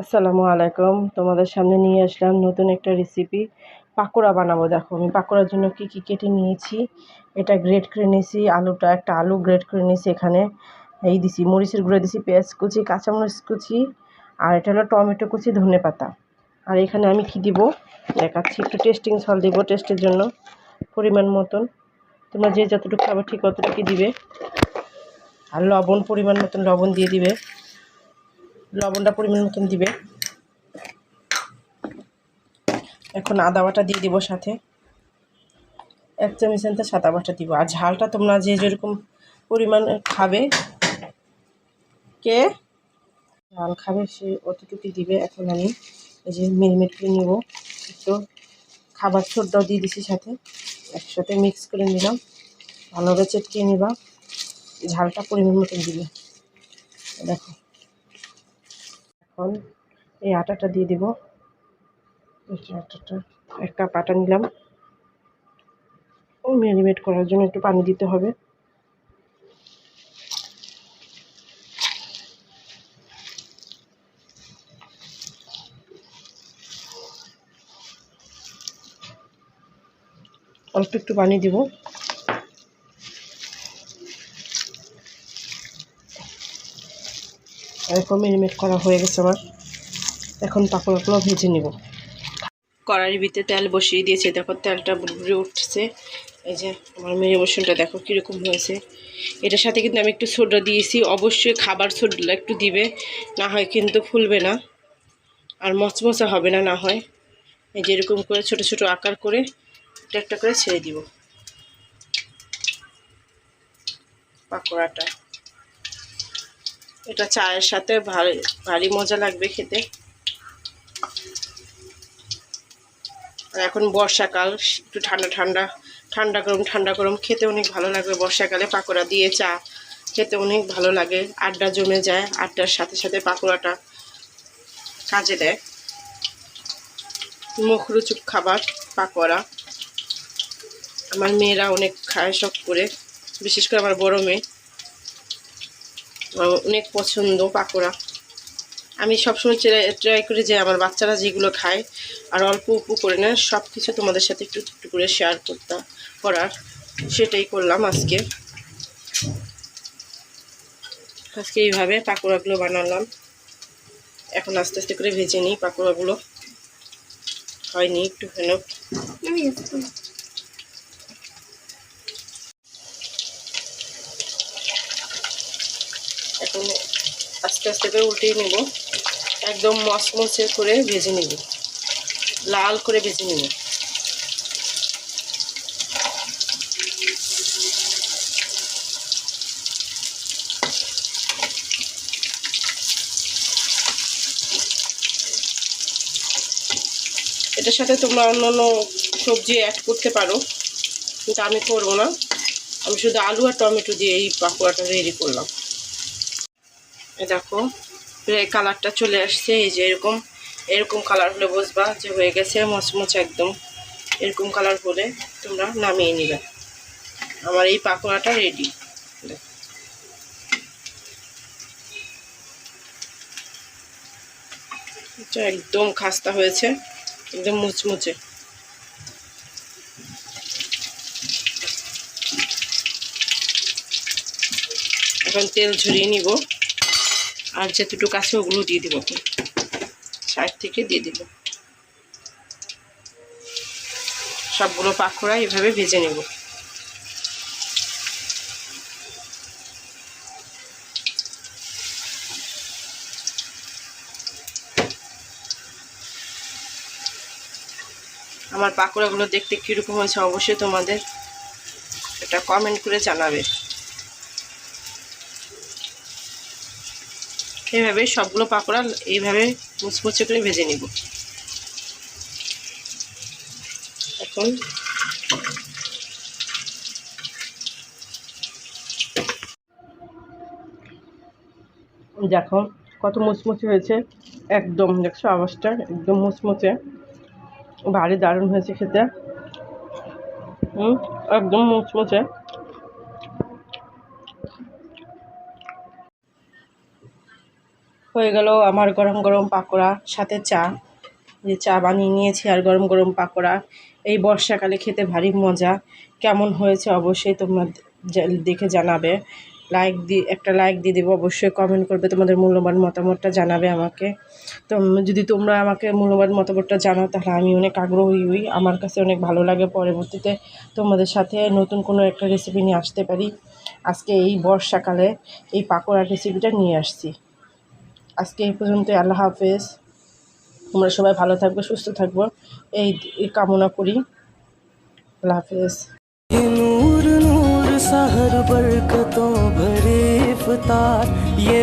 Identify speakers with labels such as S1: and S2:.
S1: আসসালামু আলাইকুম। তোমাদের সামনে নিয়ে আসলাম নতুন একটা রেসিপি পাকোড়া বানাবো। দেখো, আমি পাকোড়ার জন্য কি কি কেটে নিয়েছি। এটা গ্রেট করে নিয়েছি, আলুটা, একটা আলু গ্রেট করে নিয়েছি এখানে। এই দিছি, মরিচের গুঁড়ো দিছি, পেঁয়াজ কুচি, কাঁচামরিচ কুচি, আর এটা হলো টমেটো কুচি, ধনে পাতা। আর এখানে আমি কি দিব? দেখাচ্ছি, একটু টেস্টিং সল দিব টেস্টের জন্য, পরিমাণ মতন। তোমরা যে যতটুকু খাবে ঠিক ততটুকু দিবে। আর লবণ পরিমাণ মতন লবণ দিয়ে দিবে। লবণটা পরিমাণ মতন দিবে। এখন আদা বাটা দিয়ে দিব সাথে। এক চামচ আনতে সাদা বাটা দিব। আর ঝালটা তোমরা যে যেরকম পরিমাণ খাবে, কে ঝাল খাবে সে অতটুকু দিবে। এখন আমি এই যে মিনিমিট করে নিব। একটু খাবার ছোটটাও দিয়ে দিছি সাথে। একসাথে মিক্স করে নিলাম। ভালোভাবে চেটকিয়ে নিবা। ঝালটা পরিমাণ মতন দিবে। দেখো। এখন এই আটাটা দিয়ে দিব। আটাটা। এক কাপ আটা নিলাম। ও ম্যারিনেট করার জন্য একটু পানি দিতে হবে। অল্প একটু পানি দিব। এরকম ম্যারিনেট করা হয়ে গেছে আমার। এখন পাকোড়াগুলো ভেজে নিব। কড়াইয়ের ভিতরে তেল বসিয়ে দিয়েছে। দেখো, তেলটা বুড়ে উঠছে। এই যে আমার মেয়ে বসুনটা দেখো কীরকম হয়েছে। এটার সাথে কিন্তু আমি একটু সোডা দিয়েছি। অবশ্যই খাবার সোডা একটু দিবে, না হয় কিন্তু ফুলবে না। আর মচমচা হবে না না হয়। এই যে এরকম করে ছোট ছোট আকার করে একটা একটা করে ছেড়ে দিব। পাকোড়াটা। এটা চায়ের সাথে ভারী ভারী মজা লাগবে খেতে। আর এখন বর্ষাকাল, একটু ঠান্ডা ঠান্ডা ঠান্ডা গরম ঠান্ডা গরম খেতে অনেক ভালো লাগবে বর্ষাকালে পাকোড়া দিয়ে চা খেতে অনেক ভালো লাগে। আড্ডা জমে যায়, আড্ডার সাথে সাথে পাকোড়াটা কাজে দেয়। মুখরুচুক খাবার, পাকোড়া। আমার মেয়েরা অনেক খায় শখ করে, বিশেষ করে আমার বড় মেয়ে। অনেক পছন্দ পাকোড়া। আমি সবসময় ট্রাই করি যে আমার বাচ্চারা যেগুলো খায় আর অল্প উপু করে নেয় সব কিছু তোমাদের সাথে একটু একটু করে শেয়ার করতে, করার। সেটাই করলাম আজকে। আজকে এইভাবে পাকোড়াগুলো বানালাম। এখন আস্তে আস্তে করে ভেজে নিই পাকোড়াগুলো। হয়নি, একটু হেন এখন আস্তে আস্তে করে উল্টিয়ে নেব। একদম মচমচে করে ভেজে নেব। লাল করে ভেজে নেব। এটার সাথে তোমরা অন্য অন্য সবজি অ্যাড করতে পারো। কিন্তু আমি করব না। আমি শুধু আলু আর টমেটো দিয়ে এই পাকোড়াটা রেডি করলাম। দেখো প্রায় কালারটা চলে আসছে, এই যে এরকম এরকম কালার হলে বুঝবা যে হয়ে গেছে মচমচ একদম। এরকম কালার হলে তোমরা নামিয়ে নিবে। আমার এই পাকোড়াটা রেডি এটা একদম খাস্তা হয়েছে, একদম মুচমুচে। এখন তেল ঝরিয়ে নিব। আর যেতটুকু আছে ওগুলো দিয়ে দিব সাইড থেকে দিয়ে দিব। সবগুলো পাকোড়া এভাবে ভেজে নেব। আমার পাকোড়াগুলো দেখতে কীরকম হয়েছে অবশ্যই তোমাদের এটা কমেন্ট করে জানাবে। এইভাবে সবগুলো পাকোড়া এইভাবে মুচমুচে করে ভেজে নিব। এখন দেখো কত মুচমুচে হয়েছে। একদম দেখছ আওয়াজটা একদম মুচমুচে। ভারী দারুণ হয়েছে খেতে। হুম, একদম মুচমুচে। হয়ে গেল আমার গরম গরম পাকোড়া, সাথে চা। যে চা বানিয়ে নিয়েছি আর গরম গরম পাকোড়া। এই বর্ষাকালে খেতে ভারী মজা। কেমন হয়েছে অবশ্যই তোমরা দেখে জানাবে। লাইক দিয়ে একটা লাইক দিয়ে দেবো, অবশ্যই কমেন্ট করবে। তোমাদের মূল্যবান মতামতটা জানাবে আমাকে। তো যদি তোমরা আমাকে মূল্যবান মতামতটা জানাও, তাহলে আমি অনেক আগ্রহী হই। আমার কাছে অনেক ভালো লাগে পরবর্তীতে তোমাদের সাথে নতুন কোনো একটা রেসিপি নিয়ে আসতে পারি। আজকে এই বর্ষাকালে এই পাকোড়ার রেসিপিটা নিয়ে আসছি। আজকে এই পর্যন্ত আল্লাহ হাফেজ তোমরা সবাই ভালো থাকবে সুস্থ থাকবো এই এই কামনা করি আল্লাহ হাফেজ
S2: ये नूर नूर सहर बरकतों भरे इफ्तार ये